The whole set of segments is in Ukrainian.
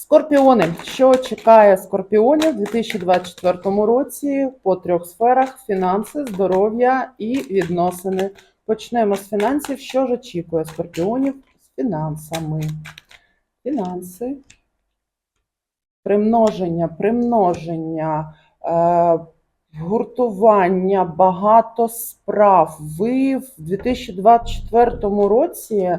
Скорпіони. Що чекає скорпіонів у 2024 році по трьох сферах: фінанси, здоров'я і відносини. Почнемо з фінансів. Що ж очікує скорпіонів з фінансами? Фінанси. Примноження, примноження, е, гуртування, багато справ. Ви в 2024 році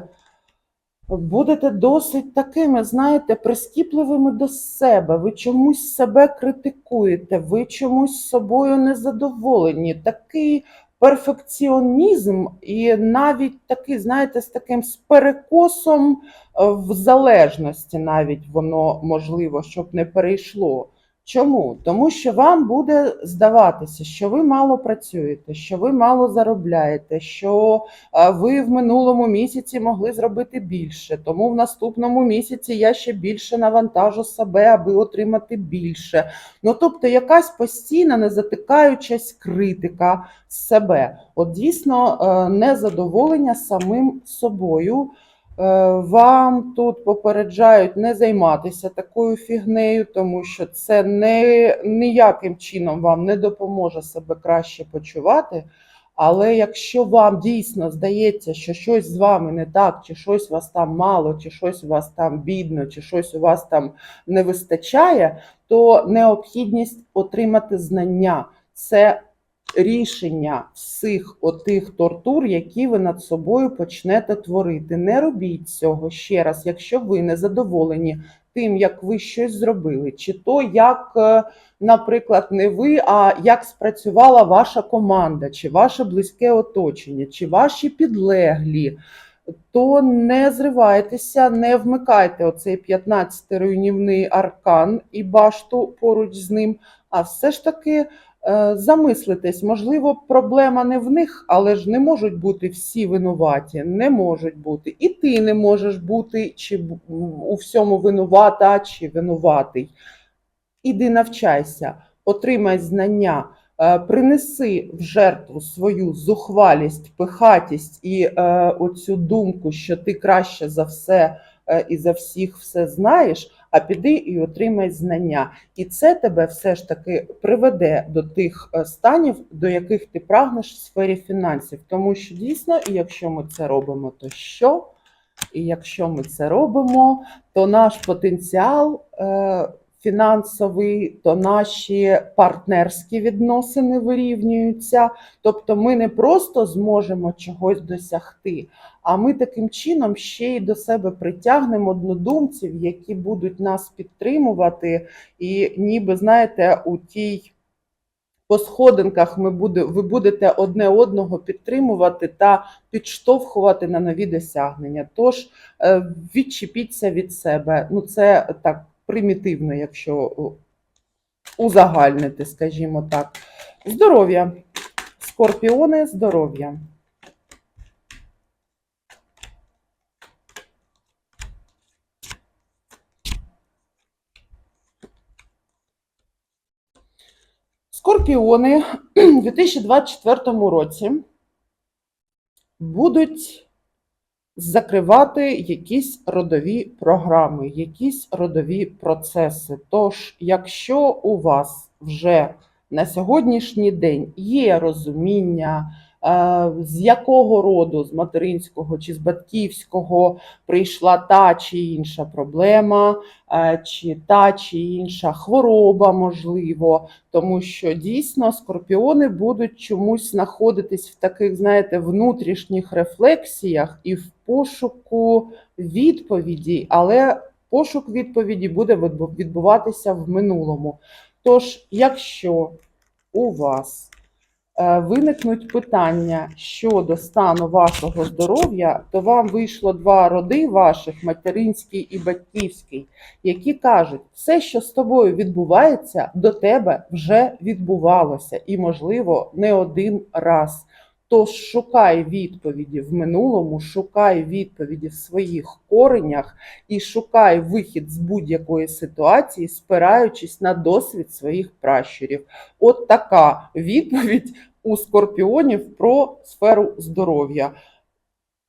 будете досить такими, знаєте, прискіпливими до себе. Ви чомусь себе критикуєте, ви чомусь собою незадоволені. Такий перфекціонізм і навіть такий, знаєте, з таким з перекосом е, в залежності, навіть воно можливо, щоб не перейшло. Чому? Тому що вам буде здаватися, що ви мало працюєте, що ви мало заробляєте, що ви в минулому місяці могли зробити більше. Тому в наступному місяці я ще більше навантажу себе, аби отримати більше. Ну тобто, якась постійна незатикаючась критика себе. От дійсно е, незадоволення самим собою. Е, Вам тут попереджають не займатися такою фігнею, тому що це не, ніяким чином вам не допоможе себе краще почувати. Але якщо вам дійсно здається, що щось з вами не так, чи щось у вас там мало, чи щось у вас там бідно, чи щось у вас там не вистачає, то необхідність отримати знання це рішення всіх отих тортур, які ви над собою почнете творити. Не робіть цього ще раз, якщо ви не задоволені тим, як ви щось зробили, чи то як, е, наприклад, не ви, а як спрацювала ваша команда, чи ваше близьке оточення, чи ваші підлеглі. То не зривайтеся, не вмикайте оцей 15 руйнівний аркан і башту поруч з ним, а все ж таки Е, замислитесь, можливо, проблема не в них, але ж не можуть бути всі винуваті, не можуть бути. І ти не можеш бути чи у всьому винувата, чи винуватий. Іди навчайся, отримай знання, е, принеси в жертву свою зухвалість, пихатість і е, оцю думку, що ти краще за все і за всіх все знаєш, а піди і отримай знання. І це тебе все ж таки приведе до тих е, станів, до яких ти прагнеш в сфері фінансів. Тому що дійсно, якщо ми це робимо, то що? І якщо ми це робимо, то наш потенціал е, фінансовий, то наші партнерські відносини вирівнюються. Тобто ми не просто зможемо чогось досягти, а ми таким чином ще й до себе притягнемо однодумців, які будуть нас підтримувати, і ніби знаєте, у тій. По сходинках ми буде, ви будете одне одного підтримувати та підштовхувати на нові досягнення. Тож е, відчепіться від себе. Ну, це так примітивно, якщо узагальнити, скажімо так. Здоров'я. Скорпіони, здоров'я. Скорпіони у 2024 році будуть закривати якісь родові програми, якісь родові процеси. Тож, якщо у вас вже на сьогоднішній день є розуміння, з якого роду, з материнського чи з батьківського? Прийшла та чи інша проблема, чи та чи інша хвороба, можливо, тому що дійсно скорпіони будуть чомусь знаходитись в таких, знаєте, внутрішніх рефлексіях і в пошуку відповіді, але пошук відповіді буде відбуватися в минулому. Тож, якщо у вас виникнуть питання щодо стану вашого здоров'я, то вам вийшло два роди ваших материнський і батьківський, які кажуть, все, що з тобою відбувається, до тебе вже відбувалося, і, можливо, не один раз. Тож шукай відповіді в минулому, шукай відповіді в своїх коренях і шукай вихід з будь-якої ситуації, спираючись на досвід своїх пращурів. От така відповідь у скорпіонів про сферу здоров'я.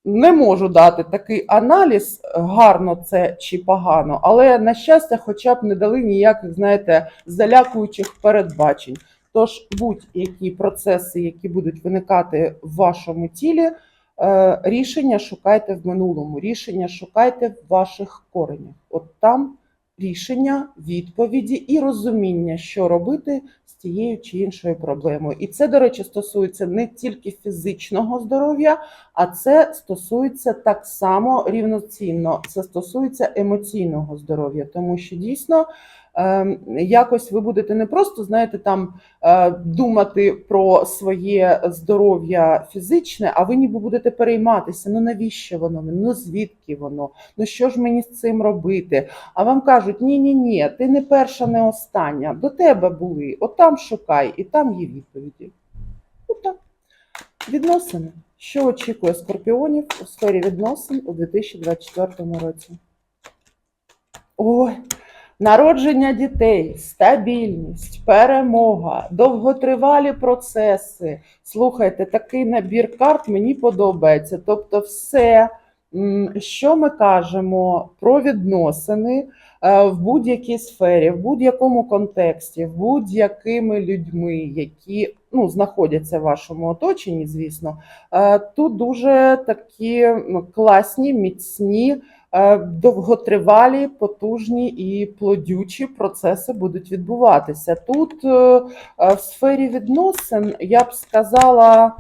не можу дати такий аналіз, гарно це чи погано, але на щастя, хоча б не дали ніяких, знаєте, залякуючих передбачень. Тож будь-які процеси, які будуть виникати в вашому тілі, е, рішення шукайте в минулому, рішення шукайте в ваших коренях. От там рішення, відповіді і розуміння, що робити з тією чи іншою проблемою. І це, до речі, стосується не тільки фізичного здоров'я, а це стосується так само рівноцінно. Це стосується емоційного здоров'я, тому що дійсно. Ем, Якось ви будете не просто знаєте там е, думати про своє здоров'я фізичне, а ви ніби будете перейматися. Ну навіщо воно? Ну звідки воно? Ну що ж мені з цим робити? А вам кажуть: ні, ні, ні, ти не перша, не остання. До тебе були. От там шукай, і там є відповіді. Ну так. Відносини. Що очікує скорпіонів у сфері відносин у 2024 році? Ой, народження дітей, стабільність, перемога, довготривалі процеси. Слухайте, такий набір карт мені подобається. Тобто, все, що ми кажемо про відносини е, в будь-якій сфері, в будь-якому контексті, в будь-якими людьми, які ну, знаходяться в вашому оточенні, звісно, е, тут дуже такі класні, міцні довготривалі, потужні і плодючі процеси будуть відбуватися. Тут е, е, в сфері відносин я б сказала.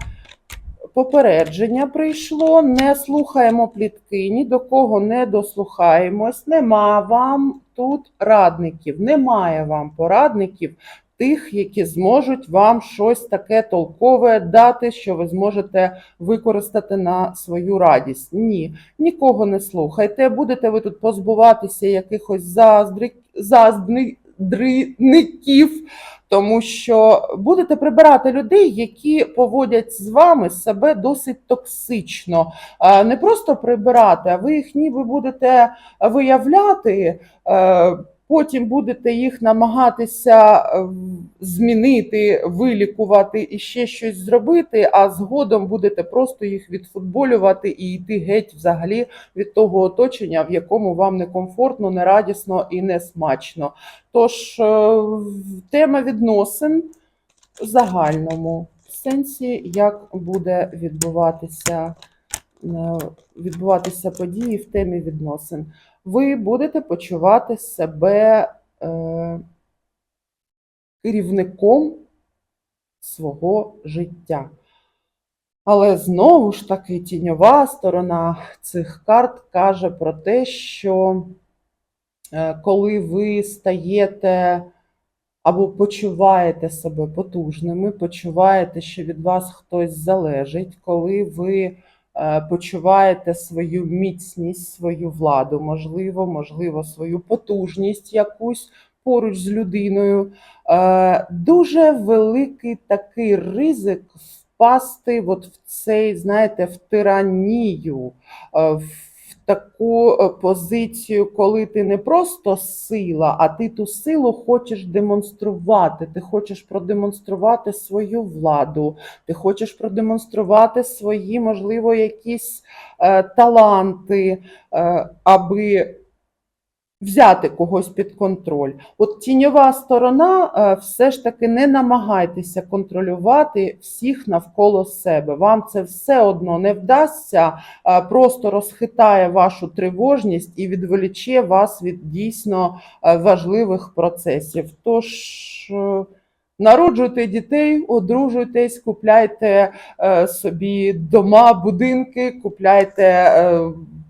Попередження прийшло, не слухаємо плітки, ні до кого не дослухаємось. Нема вам тут радників, немає вам порадників, тих, які зможуть вам щось таке толкове дати, що ви зможете використати на свою радість. Ні, нікого не слухайте. Будете ви тут позбуватися якихось заздри... заздрників, тому що будете прибирати людей, які поводять з вами себе досить токсично. Не просто прибирати, а ви їх ніби будете виявляти. Потім будете їх намагатися е, змінити, вилікувати і ще щось зробити, а згодом будете просто їх відфутболювати і йти геть взагалі від того оточення, в якому вам некомфортно, не радісно і не смачно. Тож е, тема відносин в загальному сенсі, як буде відбуватися, е, відбуватися події в темі відносин. Ви будете почувати себе е, керівником свого життя. Але знову ж таки тіньова сторона цих карт каже про те, що е, коли ви стаєте або почуваєте себе потужними, почуваєте, що від вас хтось залежить, коли ви почуваєте свою міцність, свою владу, можливо, можливо, свою потужність якусь поруч з людиною. Е, Дуже великий такий ризик впасти от в цей, знаєте, в тиранію, е, в таку е, позицію, коли ти не просто сила, а ти ту силу хочеш демонструвати. Ти хочеш продемонструвати свою владу, ти хочеш продемонструвати свої, можливо, якісь е, таланти, е, аби взяти когось під контроль. От тіньова сторона, е, все ж таки не намагайтеся контролювати всіх навколо себе. Вам це все одно не вдасться, е, просто розхитає вашу тривожність і відволіче вас від дійсно е, важливих процесів. Тож. Народжуйте дітей, одружуйтесь, купляйте собі дома, будинки, купляйте,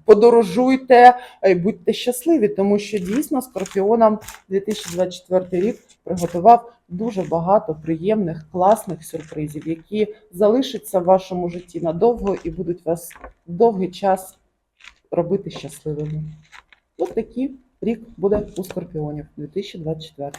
подорожуйте е, будьте щасливі, тому що дійсно скорпіонам 2024 рік приготував дуже багато приємних, класних сюрпризів, які залишаться в вашому житті надовго і будуть вас довгий час робити щасливими. Ось такий рік буде у скорпіонів 2024.